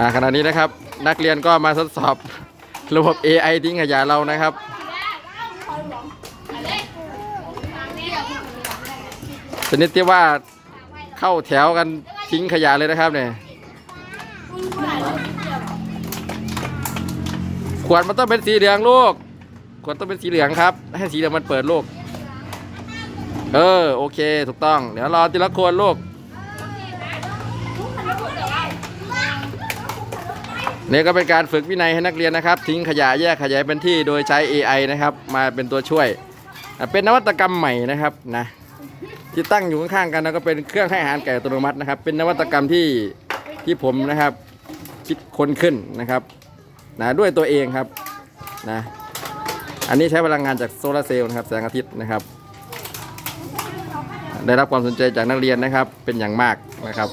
อ่าขณะนี้นะครับ นักเรียนก็มาทดสอบระบบ AI ทิ้งขยะเรานะครับ ชนิดที่ว่าเข้าแถวกันทิ้งขยะเลยนะครับเนี่ยขวดมันต้องเป็นสีเหลืองลูกขวดต้องเป็นสีเหลืองครับ ให้สีเหลืองมันเปิดลูก เออ โอเค ถูกต้อง เดี๋ยวรอทีละคนลูก นี่ก็เป็นการฝึกวินัยให้นักเรียนนะครับ ทิ้งขยะแยกขยะเป็นที่โดยใช้ AI นะครับ มาเป็นตัวช่วย เป็นนวัตกรรมใหม่นะครับนะที่ตั้งอยู่ข้างๆกันแล้วก็เป็นเครื่องให้อาหารไก่อัตโนมัตินะครับ เป็นนวัตกรรมที่ที่ผมนะครับคิดค้นขึ้นนะครับนะด้วยตัวเองครับนะอันนี้ใช้พลังงานจากโซลาร์เซลล์นะครับแสงอาทิตย์นะครับ ได้รับความสนใจจากนักเรียนนะครับเป็นอย่างมากนะครับ